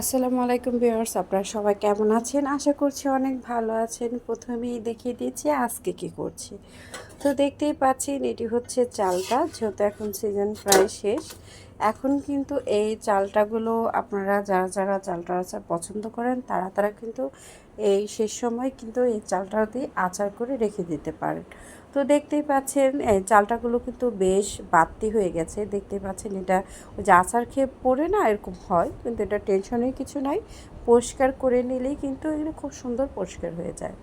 আসসালামু আলাইকুম ভিউয়ার্স, আপনারা সবাই কেমন আছেন? আশা করছি অনেক ভালো আছেন। প্রথমেই দেখিয়ে দিয়েছি আজকে কি করছি। তো দেখতেই পাচ্ছেন, এটি হচ্ছে চালটা, যেহেতু এখন সিজন প্রায় শেষ। এখন কিন্তু এই চালটাগুলো আপনারা যারা যারা চালটা আচার পছন্দ করেন, তারা তারা কিন্তু এই শেষ সময় কিন্তু এই চালটা দিয়ে আচার করে রেখে দিতে পারেন। তো দেখতেই পাচ্ছেন চালটাগুলো কিন্তু বেশ বাড়তি হয়ে গেছে। দেখতেই পাচ্ছেন এটা ওই যে আচার খেয়ে পড়ে না এরকম হয়, কিন্তু এটা টেনশনের কিছু নাই। পরিষ্কার করে নিলেই কিন্তু এগুলো খুব সুন্দর পরিষ্কার হয়ে যায়।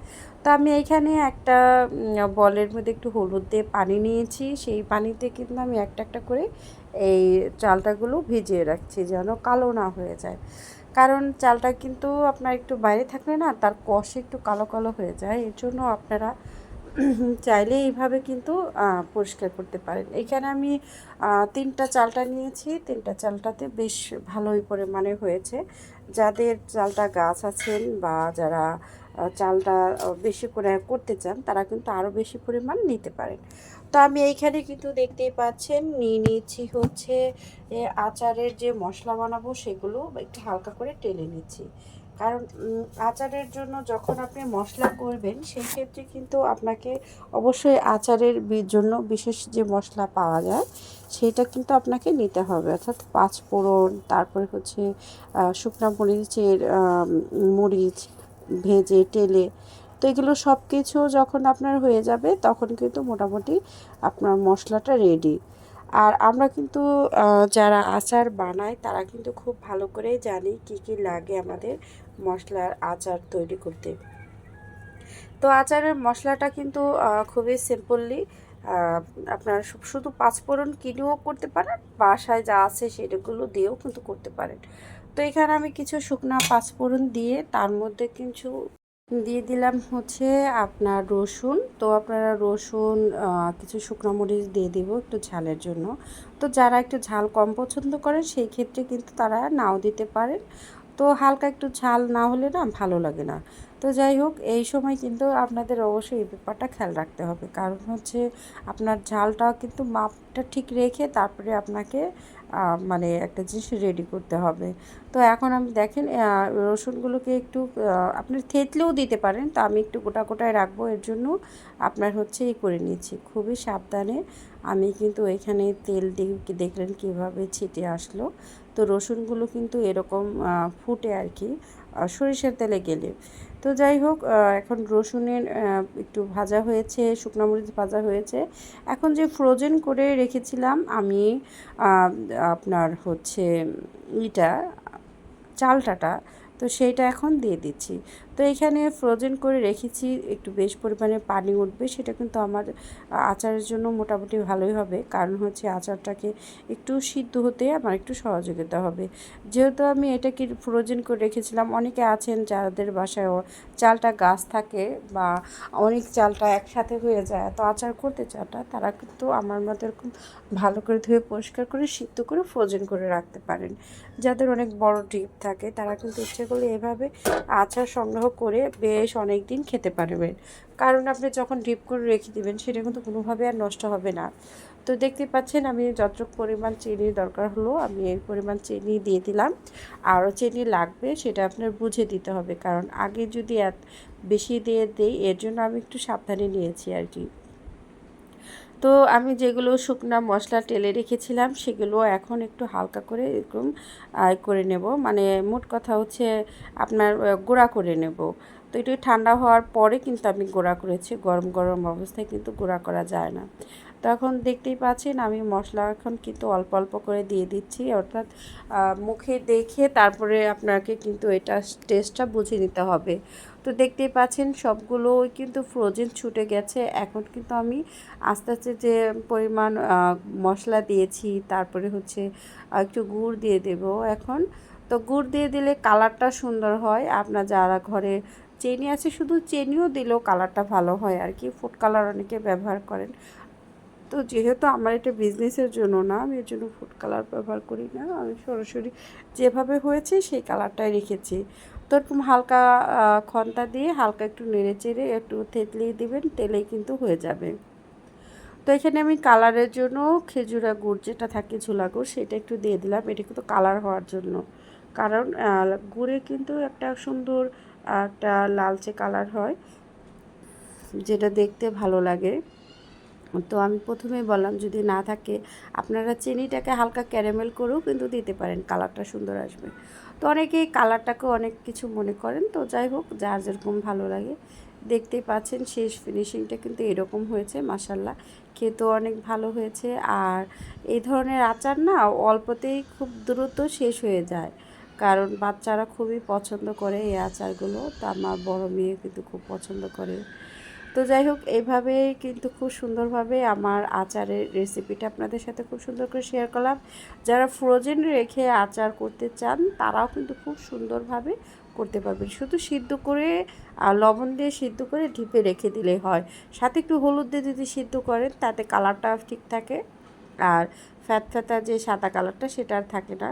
তো আমি এইখানে একটা বলের মধ্যে একটু হলুদ দিয়ে পানি নিয়েছি। সেই পানিতে কিন্তু আমি একটা একটা করে এই চালটাগুলো ভিজিয়ে রাখছি যেন কালো না হয়ে যায়। কারণ চালটা কিন্তু আপনার একটু বাইরে থাকলে না তার কষে একটু কালো কালো হয়ে যায়। এর জন্য আপনারা চাইলে এইভাবে কিন্তু পরিষ্কার করতে পারেন। এখানে আমি তিনটা চালটা নিয়েছি। তিনটা চালটাতে বেশ ভালোই পরিমাণে হয়েছে। যাদের চালটা গাছ আছেন বা যারা চালটা বেশি করে করতে চান, তারা কিন্তু আরও বেশি পরিমাণ নিতে পারেন। তো আমি এইখানে কিন্তু দেখতেই পাচ্ছেন, নিয়ে নিয়েছি হচ্ছে আচারের যে মশলা বানাবো সেগুলো একটু হালকা করে টেলে নিচ্ছি। কারণ আচারের জন্য যখন আপনি মশলা করবেন, সেই ক্ষেত্রে কিন্তু আপনাকে অবশ্যই আচারের জন্য বিশেষ যে মশলা পাওয়া যায়, সেটা কিন্তু আপনাকে নিতে হবে। অর্থাৎ পাঁচ ফোড়ন, তারপরে হচ্ছে শুকনো মরিচের মরিচ ভেজে, টেলে, তো এগুলো সব কিছু যখন আপনার হয়ে যাবে, তখন কিন্তু মোটামুটি আপনার মশলাটা রেডি আর আমরা কিন্তু যারা আচার বানাই তারা কিন্তু খুব ভালো করেই জানি কি কি লাগে আমাদের। মশলার আচার তৈরি করতে। তো আচারের মশলাটা কিন্তু খুবই সিম্পললি আপনার শুধু পাঁচফোড়ন কিনেও করতে পারেন, বাসায় যা আছে সেটাগুলো দিয়েও কিন্তু করতে পারেন। তো এখানে আমি কিছু শুকনা পাঁচফোড়ন দিয়ে, তার মধ্যে কিছু দিয়ে দিলাম হচ্ছে আপনার রসুন। তো আপনারা রসুন কিছু শুকনো মরিচ দিয়ে দিব একটু ঝালের জন্য। তো যারা একটু ঝাল কম পছন্দ করেন, সেই ক্ষেত্রে কিন্তু তারা নাও দিতে পারেন। তো হালকা একটু ঝাল না হলে না ভালো লাগে না। তো যাই হোক, এই সময় কিন্তু আপনাদের অবশ্যই এই ব্যাপারটা খেয়াল রাখতে হবে। কারণ হচ্ছে আপনার ঝালটা কিন্তু মাপটা ঠিক রেখে তারপরে আপনাকে মানে একটা জিনিস রেডি করতে হবে। তো এখন আমি দেখেন রসুনগুলোকে একটু আপনি থেতলেও দিতে পারেন। তো আমি একটু গোটা গোটায় রাখব, এর জন্য আপনার হচ্ছে এই করে নিচ্ছি। খুবই সাবধানে আমি কিন্তু এখানে তেল দিয়ে দেখলেন কীভাবে ছিটে আসলো। তো রসুনগুলো কিন্তু এরকম ফুটে আর কি। সরিষার তেলে গেলে। তো যাই হোক এখন রসুনের একটু ভাজা হয়েছে, শুকনো মরিচ ভাজা হয়েছে। এখন যে ফ্রোজেন করে রেখেছিলাম আমি আপনার হচ্ছে ইটা, চালটাটা তো সেইটা এখন দিয়ে দিচ্ছি। তো এখানে ফ্রোজেন করে রেখেছি, একটু বেশ পরিমাণে পানি উঠবে, সেটা কিন্তু আমার আচারের জন্য মোটামুটি ভালোই হবে। কারণ হচ্ছে আচারটাকে একটু সিদ্ধ হতে আমার একটু সহযোগিতা হবে। যেহেতু আমি এটাকে ফ্রোজেন করে রেখেছিলাম, অনেকে আছেন যাদের বাসায় চালটা গাছ থাকে বা অনেক চালটা একসাথে হয়ে যায়, তো আচার করতে চাটা তারা কিন্তু আমার মতো এরকম ভালো করে ধুয়ে পরিষ্কার করে সিদ্ধ করে ফ্রোজেন করে রাখতে পারেন। যাদের অনেক বড় ডিপ থাকে, তারা কিন্তু ইচ্ছে করলে এভাবে আচার সংগ্রহ করে বেশ অনেক দিন খেতে পারবেন। কারণ আপনি যখন ডিপ করে রেখে দেবেন, সেটা কিন্তু কোনোভাবে আর নষ্ট হবে না। তো দেখতে পাচ্ছেন, আমি যতটুক পরিমাণ চিনি দরকার হলো, আমি এই পরিমাণ চিনি দিয়ে দিলাম। আরও চিনি লাগবে, সেটা আপনার বুঝে দিতে হবে। কারণ আগে যদি বেশি দিয়ে দিই, এর জন্য আমি একটু সাবধানে নিয়েছি আর কি। তো আমি যেগুলো শুকনো মশলা টেলে রেখেছিলাম, সেগুলো এখন একটু হালকা করে এরকম করে নেব। মানে মোট কথা হচ্ছে আপনার গোড়া করে নেব। তো একটু ঠান্ডা হওয়ার পরে কিন্তু আমি গোড়া করেছি। গরম গরম অবস্থায় কিন্তু গোড়া করা যায় না। তখন দেখতেই পাচ্ছেন আমি মশলা এখন কিন্তু অল্প অল্প করে দিয়ে দিচ্ছি। অর্থাৎ মুখে দেখে তারপরে আপনাকে কিন্তু এটা টেস্টটা বুঝে নিতে হবে। তো দেখতেই পাচ্ছেন সবগুলো কিন্তু ফ্রোজেন ছুটে গেছে। এখন কিন্তু আমি আস্তে আস্তে যে পরিমাণ মশলা দিয়েছি, তারপরে হচ্ছে একটু গুড় দিয়ে দেব এখন। তো গুড় দিয়ে দিলে কালারটা সুন্দর হয়। আপনার যারা ঘরে চেনি আছে, শুধু চেনিও দিলেও কালারটা ভালো হয় আর কি ফুড কালার অনেকে ব্যবহার করেন। তো যেহেতু আমার এটা বিজনেসের জন্য না, আমি এর জন্য ফুড কালার ব্যবহার করি না, আমি সরাসরি যেভাবে হয়েছে সেই কালারটাই রেখেছি। তো এরকম হালকা খন্তা দিয়ে হালকা একটু নেড়ে চেড়ে একটু থেতলিয়ে দিবেন তেলেই কিন্তু হয়ে যাবে। তো এখানে আমি কালারের জন্য খেজুরা গুড় যেটা থাকে ঝোলা গুড়, সেটা একটু দিয়ে দিলাম। এটা কিন্তু কালার হওয়ার জন্য। কারণ গুড়ে কিন্তু একটা সুন্দর একটা লালচে কালার হয়, যেটা দেখতে ভালো লাগে। তো আমি প্রথমেই বললাম, যদি না থাকে, আপনারা চিনিটাকে হালকা ক্যারামেল করেও কিন্তু দিতে পারেন, কালারটা সুন্দর আসবে। তো অনেকেই কালারটাকে অনেক কিছু মনে করেন, তো যাই হোক, যার যেরকম ভালো লাগে। দেখতেই পাচ্ছেন, শেষ ফিনিশিংটা কিন্তু এরকম হয়েছে মাসাল্লাহ খেতেও অনেক ভালো হয়েছে, আর এই ধরনের আচার না অল্পতেই খুব দ্রুত শেষ হয়ে যায়। কারণ বাচ্চারা খুবই পছন্দ করে এই আচারগুলো, তো আমার বড় মেয়ে কিন্তু খুব পছন্দ করে। তো যাই হোক এইভাবে কিন্তু খুব সুন্দরভাবে আমার আচারের রেসিপিটা আপনাদের সাথে খুব সুন্দর করে শেয়ার করলাম। যারা ফ্রোজেন রেখে আচার করতে চান, তারাও কিন্তু খুব সুন্দরভাবে করতে পারবেন। শুধু সিদ্ধ করে লবণ দিয়ে সিদ্ধ করে ঢিপে রেখে দিলেই হয়। সাথে একটু হলুদ দিয়ে যদি সিদ্ধ করেন, তাতে কালারটা ঠিক থাকে। আর ফ্যাত ফ্যাতা যে সাদা কালারটা সেটা আর থাকে না।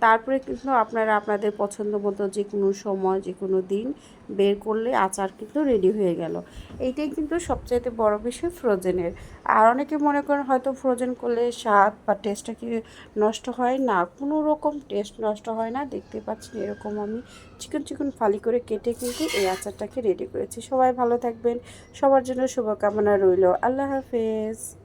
তারপরে কিন্তু আপনারা আপনাদের পছন্দ মতো যে কোনো সময় যে কোনো দিন বের করলে আচার কিন্তু রেডি হয়ে গেল। এইটাই কিন্তু সবচাইতে বড় বিষয় ফ্রোজেনের। আর অনেকে মনে করেন হয়তো ফ্রোজেন করলে স্বাদ বা টেস্টটা কি নষ্ট হয়? না, কোনো রকম টেস্ট নষ্ট হয় না। দেখতে পাচ্ছেন এরকম আমি চিকন চিকন ফালি করে কেটে কিন্তু এই আচারটাকে রেডি করেছি। সবাই ভালো থাকবেন। সবার জন্য শুভকামনা রইল। আল্লাহ হাফেজ।